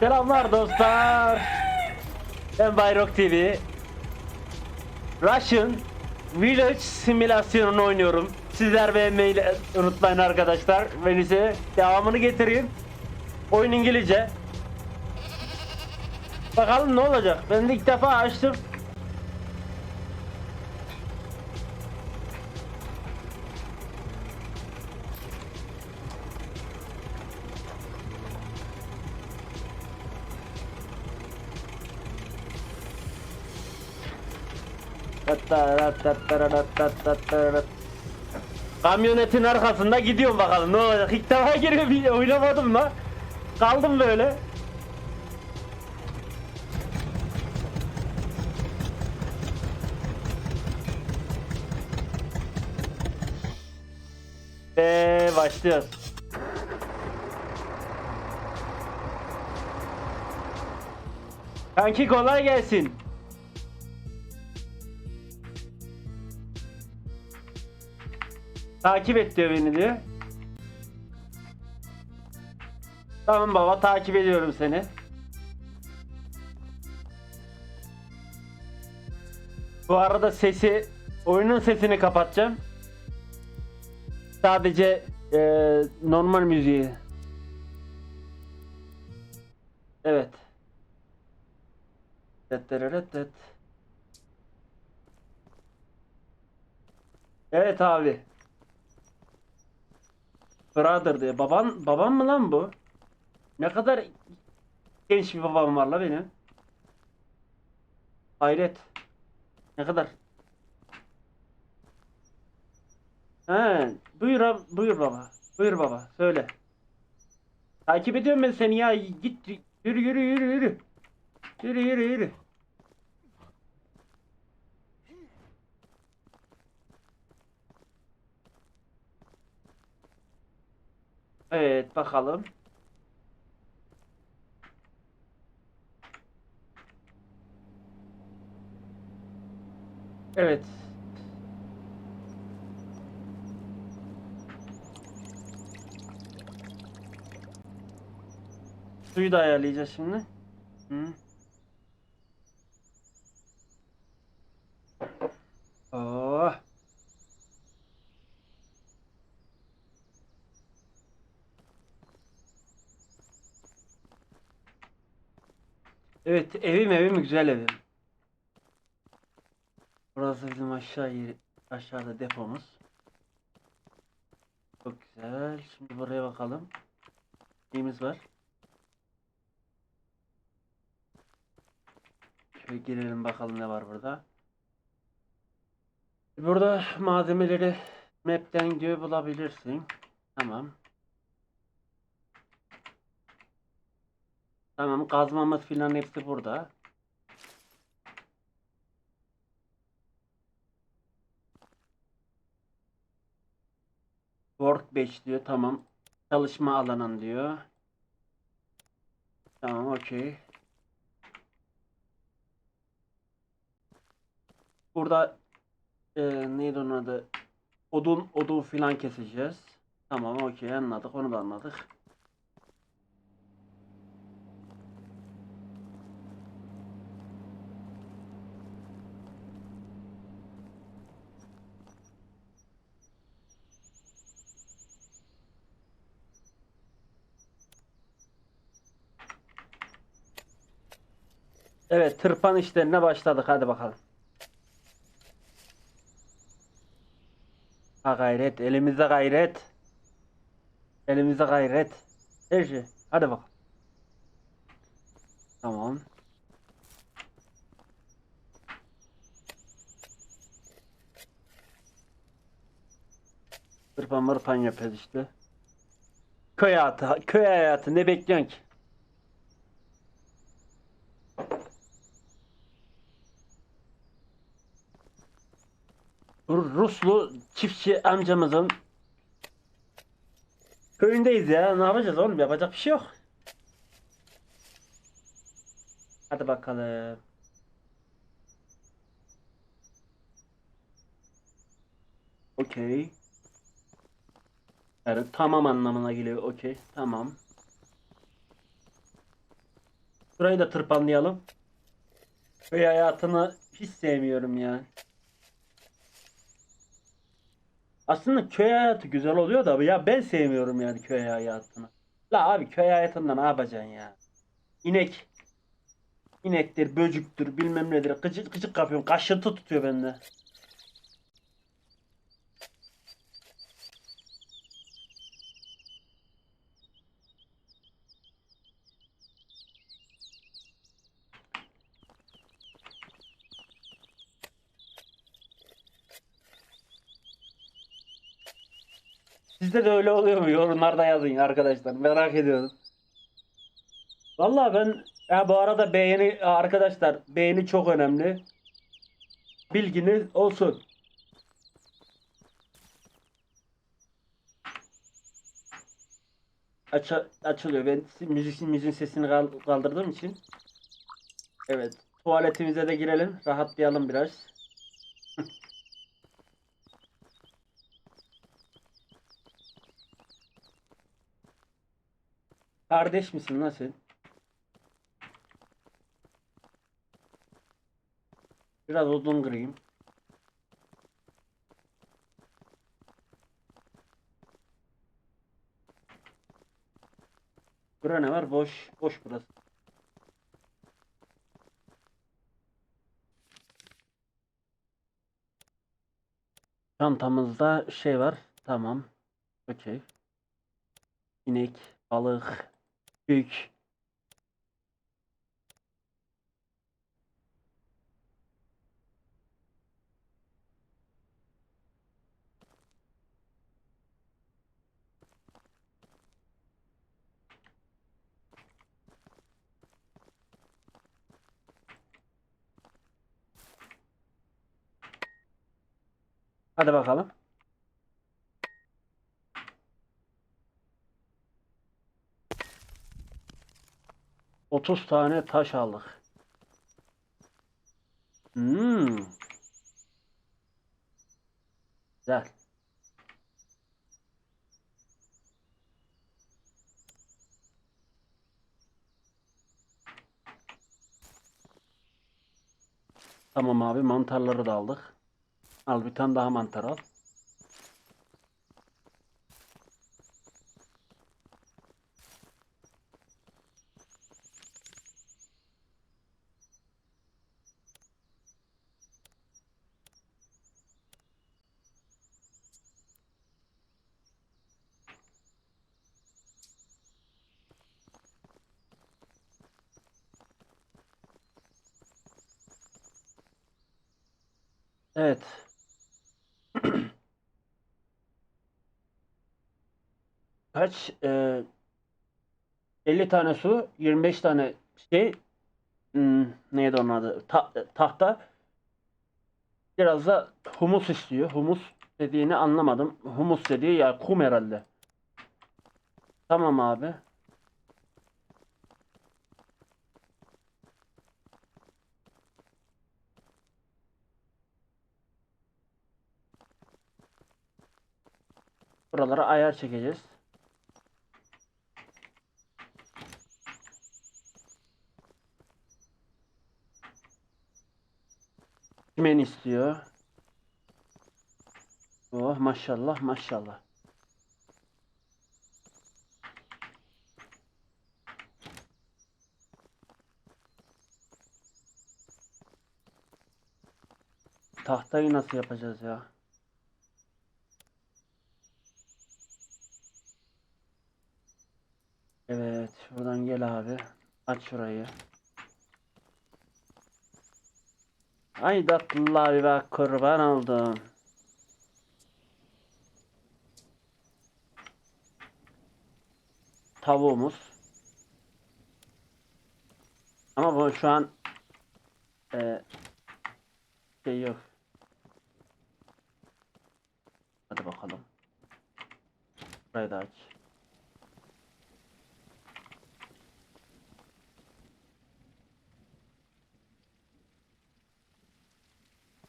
Selamlar dostlar. Ben Bayrok TV. Russian Village simülasyonunu oynuyorum. Sizler beğenmeyi unutmayın arkadaşlar. Ben ise devamını getireyim. Oyun İngilizce. Bakalım ne olacak. Ben de ilk defa açtım. Kamyonetin arkasında gidiyorum bakalım ne olacak. İlk defa giriyor bir oynamadım la. Kaldım böyle. Ve başlıyoruz. Kanki kolay gelsin. Takip et diyor beni diyor. Tamam baba takip ediyorum seni. Bu arada sesi oyunun sesini kapatacağım. Sadece eee, normal müziği. Evet. Evet abi. Brother diye. Baban, babam mı lan bu? Ne kadar genç bir babam var la benim. Hayret. Ne kadar? He, buyur ab- buyur baba. Buyur baba. Söyle. Takip ediyorum ben seni ya. Git yürü yürü yürü yürü. Yürü yürü yürü. Evet bakalım. Evet. Suyu da ayarlayacağız şimdi. Hı. Oh. Evet evim evim güzel evim. Burası bizim aşağı yeri, aşağıda depomuz. Çok güzel. Şimdi buraya bakalım. Neyimiz var? Şöyle girelim bakalım ne var burada. Burada malzemeleri map'ten diyor bulabilirsin. Tamam. Tamam kazmamız filan hepsi burada. Workbench diyor tamam. Çalışma alanın diyor. Tamam okey. Burada e, neydi onun adı? Odun, odun filan keseceğiz. Tamam okey anladık onu da anladık. Evet tırpan işlerine başladık hadi bakalım. Ha gayret elimizde gayret. Elimizde gayret. Her şey. Hadi bakalım. Tamam. Tırpan mırpan yapıyoruz işte. Köy hayatı, köy hayatı ne bekliyorsun ki? Ruslu çiftçi amcamızın köyündeyiz ya. Ne yapacağız oğlum? Yapacak bir şey yok. Hadi bakalım. Okey. Evet tamam anlamına geliyor. Okey. Tamam. Burayı da tırpanlayalım. Köy hayatını hiç sevmiyorum ya. Aslında köy hayatı güzel oluyor da ya ben sevmiyorum yani köy hayatını. La abi köy hayatında ne yapacaksın ya? İnek. İnektir, böcüktür, bilmem nedir. Gıcık gıcık kapıyorum. Kaşıntı tutuyor bende. Sizde de öyle oluyor mu? Yorumlarda yazın arkadaşlar. Merak ediyorum. Vallahi ben ya bu arada beğeni arkadaşlar beğeni çok önemli. Bilginiz olsun. Aç açılıyor. Ben müzik müziğin sesini kal- kaldırdığım için. Evet. Tuvaletimize de girelim. Rahatlayalım biraz. Kardeş misin lan sen? Biraz odun kırayım. Bura ne var? Boş. Boş burası. Çantamızda şey var. Tamam. Okey. İnek, balık, Büyük. Hadi bakalım. Otuz tane taş aldık. Hmm. Güzel. Tamam abi mantarları da aldık. Al bir tane daha mantar al. Evet. Kaç? Ee, 50 tane su, 25 tane şey hmm, neydi onun adı? Ta- tahta. Biraz da humus istiyor. Humus dediğini anlamadım. Humus dediği ya kum herhalde. Tamam abi. Buralara ayar çekeceğiz. Kimen istiyor. Oh maşallah maşallah. Tahtayı nasıl yapacağız ya? Evet, şuradan gel abi. Aç şurayı. Ay tatlılar bak kurban oldum. Tavuğumuz. Ama bu şu an e, şey yok. Hadi bakalım. Burayı da aç.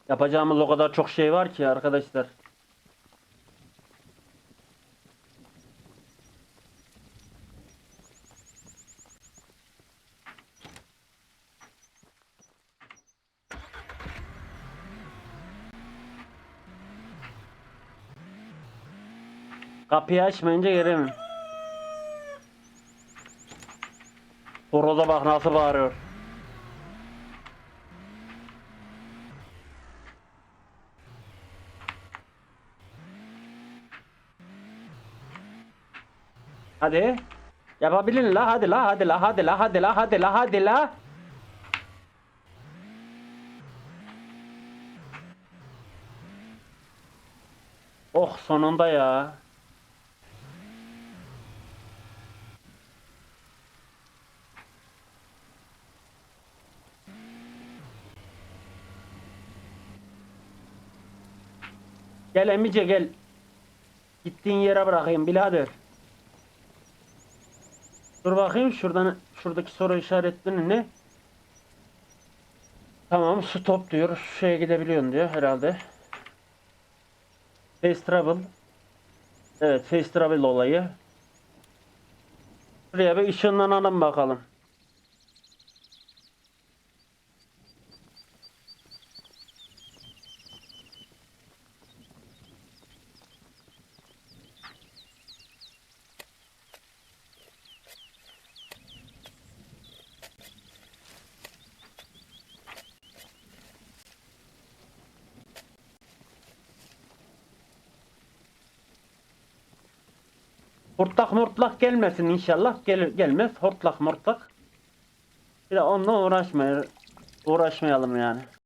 Yapacağımız o kadar çok şey var ki arkadaşlar. Kapıyı açmayınca giremem. Orada bak nasıl bağırıyor. Hadi. Yapabilin la hadi la hadi la hadi la hadi la hadi la hadi la. Oh sonunda ya. Gel Emice gel. Gittiğin yere bırakayım birader. Dur bakayım şuradan şuradaki soru işaretleri ne? Tamam stop diyor. Şu şeye gidebiliyorsun diyor herhalde. Face travel. Evet face travel olayı. Şuraya bir ışınlanalım bakalım. Hortlak mortlak gelmesin inşallah. Gel, gelmez. Hortlak mortlak. Bir de onunla uğraşmayalım. Uğraşmayalım yani.